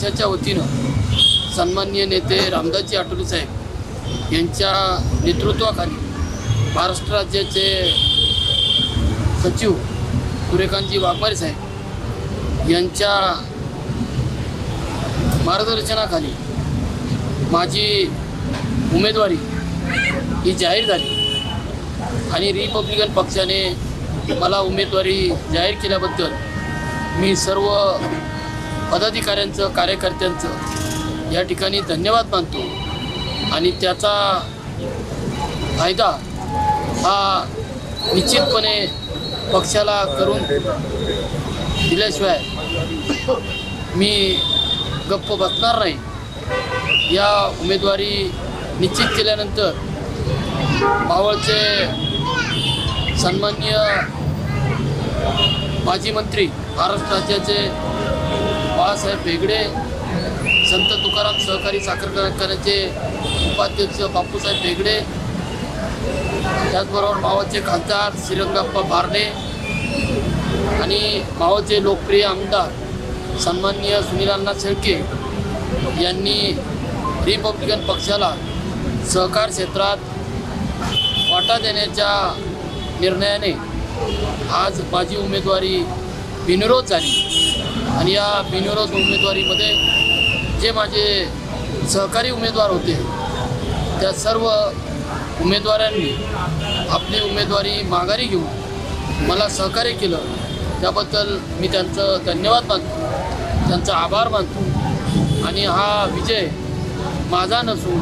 पक्षाच्या वतीनं सन्माननीय नेते रामदासजी आठवले साहेब यांच्या नेतृत्वाखाली महाराष्ट्र राज्याचे सचिव सूर्यकांतजी वाघमारे साहेब यांच्या मार्गदर्शनाखाली माझी उमेदवारी ही जाहीर झाली. आणि रिपब्लिकन पक्षाने मला उमेदवारी जाहीर केल्याबद्दल मी सर्व पदाधिकाऱ्यांचं कार्यकर्त्यांचं या ठिकाणी धन्यवाद मानतो. आणि त्याचा फायदा हा निश्चितपणे पक्षाला करून दिल्याशिवाय मी गप्प बसणार नाही. या उमेदवारी निश्चित केल्यानंतर मावळचे सन्माननीय माजी मंत्री महाराष्ट्र राज्याचे बाळासाहेब बेगडे संत तुकाराम सहकारी साखर कारखान्याचे उपाध्यक्ष बापूसाहेब बेगडे त्याचबरोबर मावळचे खासदार श्रीरंगाप्पा भारणे आणि मावळचे लोकप्रिय आमदार सन्माननीय सुनीलांना शेळके यांनी रिपब्लिकन पक्षाला सहकार क्षेत्रात वाटा देण्याच्या निर्णयाने आज माझी उमेदवारी बिनविरोध झाली. आणि या बिनविरोध उमेदवारीमध्ये जे माझे सहकारी उमेदवार होते त्या सर्व उमेदवारांनी आपली उमेदवारी माघारी घेऊन मला सहकार्य केलं. त्याबद्दल मी त्यांचं धन्यवाद मानतो त्यांचा आभार मानतो. आणि हा विजय माझा नसून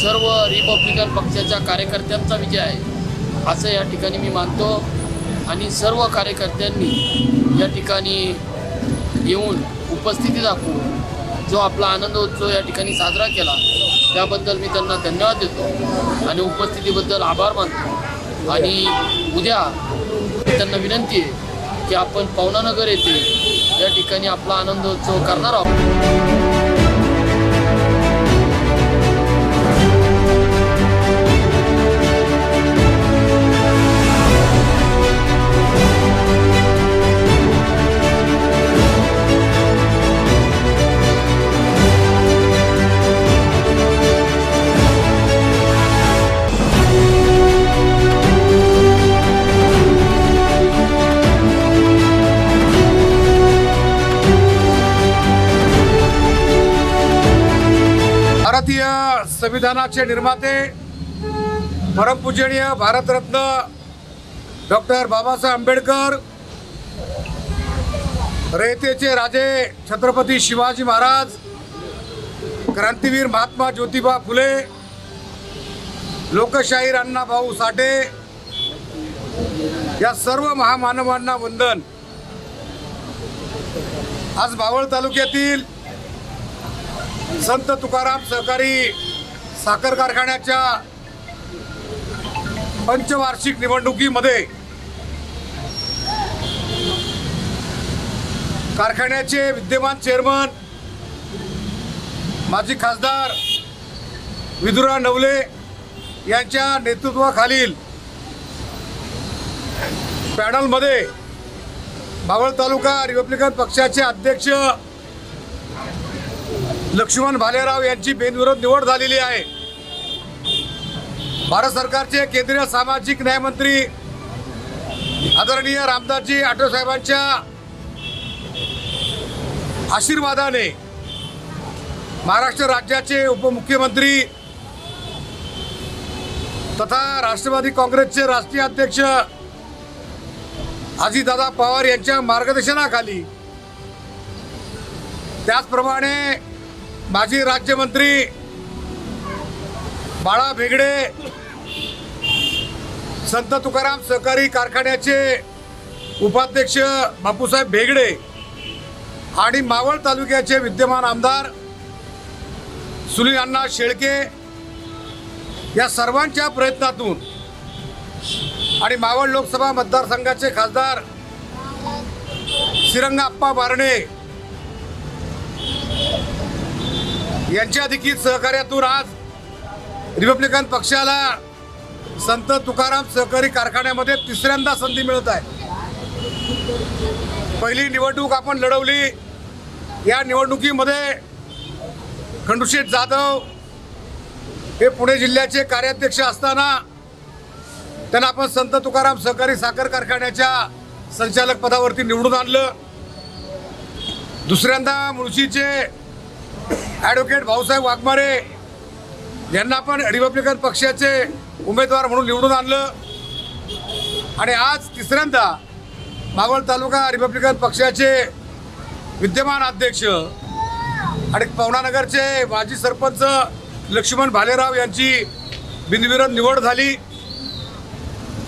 सर्व रिपब्लिकन पक्षाच्या कार्यकर्त्यांचा विजय आहे असं या ठिकाणी मी मानतो. आणि सर्व कार्यकर्त्यांनी या ठिकाणी येऊन उपस्थिती दाखवून जो आपला आनंदोत्सव या ठिकाणी साजरा केला त्याबद्दल मी त्यांना धन्यवाद देतो आणि उपस्थितीबद्दल आभार मानतो. आणि उद्या त्यांना विनंती आहे की आपण पवनानगर येथे या ठिकाणी आपला आनंदोत्सव करणार आहोत. संविधानाचे निर्माते परमपूजनीय भारतरत्न डॉक्टर बाबासाहेब आंबेडकर रयतेचे राजे छत्रपती शिवाजी महाराज क्रांतीवीर महात्मा ज्योतिबा फुले लोकशाहीर अण्णाभाऊ साठे या सर्व महामानवांना वंदन. आज मावळ तालुक्यातील संत तुकाराम सहकारी साखर कारखान्याच्या पंचवार्षिक निवडणुकीमध्ये कारखान्याचे विद्यमान चेअरमन माजी खासदार विदुरा नवले यांच्या नेतृत्वाखालील पॅनलमध्ये बावळ तालुका रिपब्लिकन पक्षाचे अध्यक्ष लक्ष्मण भालेराव यांची बिनविरोध निवड झालेली आहे. भारत सरकारचे केंद्रीय सामाजिक न्यायमंत्री आदरणीय रामदासजी आठव साहेबांच्या आशीर्वादाने महाराष्ट्र राज्याचे उपमुख्यमंत्री तथा राष्ट्रवादी काँग्रेसचे राष्ट्रीय अध्यक्ष अजितदादा पवार यांच्या मार्गदर्शनाखाली त्याचप्रमाणे माजी राज्यमंत्री बाळा भेगडे संत तुकाराम सहकारी कारखान्याचे उपाध्यक्ष बापूसाहेब भेगडे आणि मावळ तालुक्याचे विद्यमान आमदार सुनील अण्णा शेळके या सर्वांच्या प्रयत्नातून आणि मावळ लोकसभा मतदारसंघाचे खासदार श्रीरंगाप्पा बारणे यांच्या देखील सहकार्यातून आज रिपब्लिकन पक्षाला संत तुकाराम सहकारी कारखान्यामध्ये तिसऱ्यांदा संधी मिळत आहे. पहिली निवडणूक आपण लढवली. या निवडणुकीमध्ये खंडूशेठ जाधव हे पुणे जिल्ह्याचे कार्याध्यक्ष असताना त्यांना आपण संत तुकाराम सहकारी साखर कारखान्याच्या संचालक पदावरती निवडून आणलं. दुसऱ्यांदा मुळशीचे ॲडव्होकेट भाऊसाहेब वाघमारे यांना पण रिपब्लिकन पक्षाचे उमेदवार म्हणून निवडून आणलं. आणि आज तिसऱ्यांदा मावळ तालुका रिपब्लिकन पक्षाचे विद्यमान अध्यक्ष आणि पवनानगरचे माजी सरपंच लक्ष्मण भालेराव यांची बिनविरोध निवड झाली.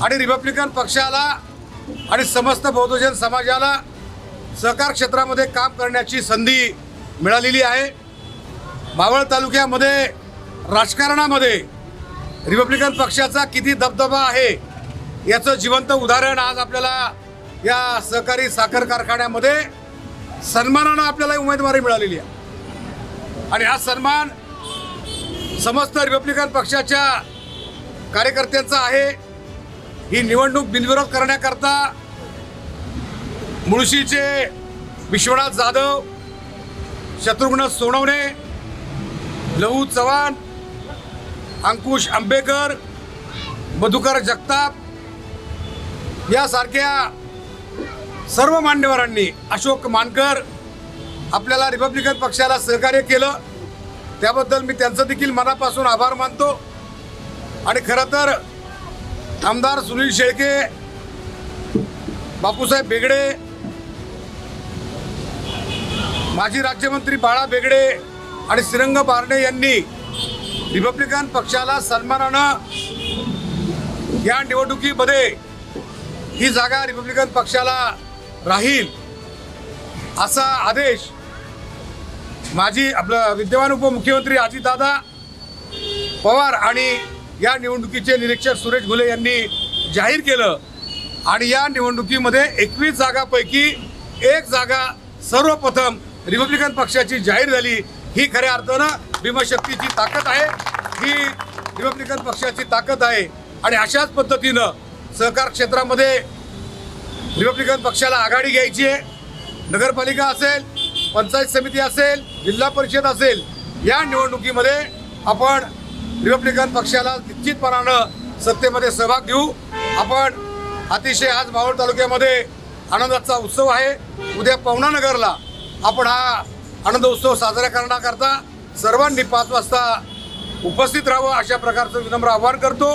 आणि रिपब्लिकन पक्षाला आणि समस्त बौद्धजन समाजाला सहकार क्षेत्रामध्ये काम करण्याची संधी मिळालेली आहे. मावळ तालुक्यामध्ये राजकारणामध्ये रिपब्लिकन पक्षाचा किती दबदबा आहे याचं जिवंत उदाहरण आज आपल्याला या सहकारी साखर कारखान्यामध्ये सन्मानानं आपल्याला उमेदवारी मिळालेली आहे. आणि हा सन्मान समस्त रिपब्लिकन पक्षाच्या कार्यकर्त्यांचा आहे. ही निवडणूक बिनविरोध करण्याकरता मुळशीचे विश्वनाथ जाधव शत्रुघ्न सोनवणे लहू चव्हाण अंकुश आंबेकर मधुकर जगताप यासारख्या सर्व मान्यवरांनी अशोक मानकर आपल्याला रिपब्लिकन पक्षाला सहकार्य केलं. त्याबद्दल मी त्यांचं देखील मनापासून आभार मानतो. आणि खरं तर आमदार सुनील शेळके बापूसाहेब बेगडे माजी राज्यमंत्री बाळा बेगडे आणि श्रीरंग बारणे यांनी रिपब्लिकन पक्षाला सन्मानानं या निवडणुकीमध्ये ही जागा रिपब्लिकन पक्षाला राहील असा आदेश माजी आपलं विद्यमान उपमुख्यमंत्री अजितदादा पवार आणि या निवडणुकीचे निरीक्षक सुरेश घुले यांनी जाहीर केलं. आणि या निवडणुकीमध्ये एकवीस जागापैकी एक जागा सर्वप्रथम रिपब्लिकन पक्षाची जाहीर झाली. ही खऱ्या अर्थानं भीमशक्तीची ताकद आहे. ही रिपब्लिकन पक्षाची ताकद आहे. आणि अशाच पद्धतीनं सहकार क्षेत्रामध्ये रिपब्लिकन पक्षाला आघाडी घ्यायची आहे. नगरपालिका असेल पंचायत समिती असेल जिल्हा परिषद असेल या निवडणुकीमध्ये आपण रिपब्लिकन पक्षाला निश्चितपणानं सत्तेमध्ये सहभाग घेऊ आपण अतिशय आज मावळ तालुक्यामध्ये आनंदाचा उत्सव आहे. उद्या पवनानगरला आपण हा आनंद उत्सव साजरा करण्याकरता सर्वांनी पाच वाजता उपस्थित राहावं अशा प्रकारचं विनम्र आवाहन करतो.